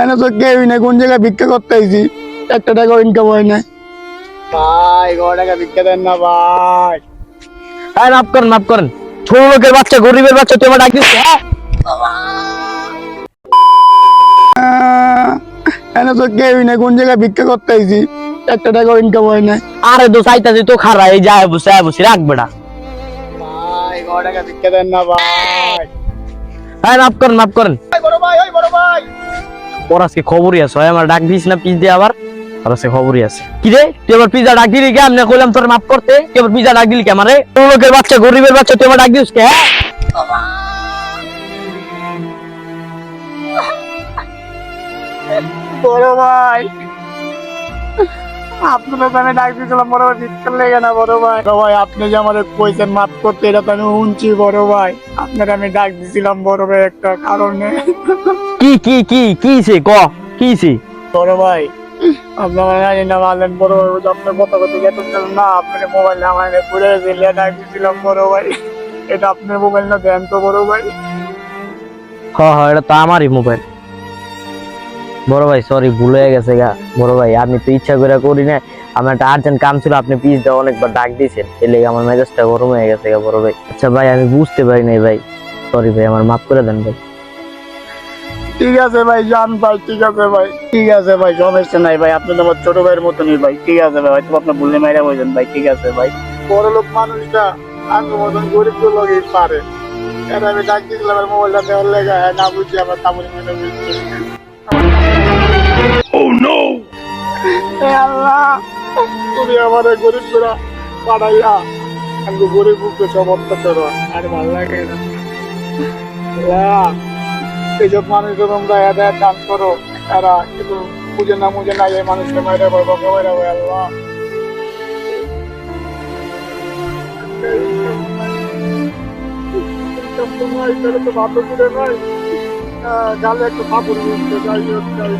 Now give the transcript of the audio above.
এনে তো কেউই না কোন জায়গায় ভিক্ষা করতে আইছি? একটা টাকা ইনকাম হয় না ভাই গো টাকা ভিক্ষা দেন না ভাই। হ্যাঁ মাফ করেন মাফ করেন। ছোট লোকের বাচ্চা গরিবের বাচ্চা তুই আমার ডাক দিস হ্যাঁ? আহ, এনে তো কেউই না কোন জায়গায় ভিক্ষা করতে আইছি? একটা টাকা ইনকাম হয় না আরে তো চাইতাছি তো খারা এই যায় বসে বসে রাখবে না ভাই গো টাকা ভিক্ষা দেন না ভাই। হ্যাঁ মাফ করেন মাফ করেন। ভাই বড় ভাই ওই বড় ভাই। ওর আজকে খবরই আছে। আমার ডাক দিস না, পিস দিয়ে আবার। আর আছে খবরই আছে। কি রে, তুই আবার পিজা ডাক দিলি কে? আমি কইলাম তোর মাফ করতে। তুই আবার পিজা ডাক দিলি কে আমারে? তোর লোকের বাচ্চা, গরিবের বাচ্চা, তুই আবার ডাক দিস কে? বড় ভাই। আপনার আমি ডাক দিয়েছিলাম বড় ভাই লেগে না বড় ভাই। বড় ভাই আপনি যে কইছেন মাফ করতে এটা তো আমি বড় ভাই। আপনার আমি ডাক দিয়েছিলাম বড় ভাই একটা কারণে। কি কি কি কি সে? ক কি সে? বড় ভাই আপনার মানে জানি না মারলেন বড় ভাই আপনার কথা না আপনার মোবাইল আমার ঘুরে গেলে ডাক দিয়েছিলাম বড় ভাই। এটা আপনার মোবাইল না দেন তো বড় ভাই। হ্যাঁ হ্যাঁ এটা তো আমারই মোবাইল বড় ভাই সরি ভুল হয়ে গেছে গা। বড় ভাই আমি তো ইচ্ছা করে করি না আমার একটা আর্জেন্ট কাম ছিল, আপনি পিস দেওয়া অনেকবার ডাক দিয়েছেন। এলে আমার মেজাজটা গরম হয়ে গেছে গা, বড় ভাই। আচ্ছা ভাই, আমি বুঝতে পারি নাই ভাই। সরি ভাই, আমার মাফ করে দেন ভাই। ঠিক আছে ভাই, যান ভাই, ঠিক আছে ভাই। ঠিক আছে ভাই, সমস্যা নাই ভাই, আপনি তো আমার ছোট ভাইয়ের মতনই ভাই। ঠিক আছে ভাই, হয়তো আপনার ভুলে মাইরা বলছেন ভাই, ঠিক আছে ভাই। বড় লোক মানুষটা আমি মতন গরিব তো লোকই পারে। আমি ডাক দিয়েছিলাম মোবাইলটা দেওয়ার লেগে হ্যাঁ না বুঝছি আমার তামুলি বুঝছি আল্লাহ, তুমি আমার গরিব পাঠাইয়া আমি গরিব বুকে সমর্থ করো। আর ভালো লাগে না। এইসব মানুষ তোমরা এদের দান করো। তারা কিন্তু বুঝে না বুঝে না এই মানুষকে মাইরে ভাই বাবা মাইরে ভাই আল্লাহ। ভালো করে নয়। গালে একটু ফাপুর যাই হোক যাই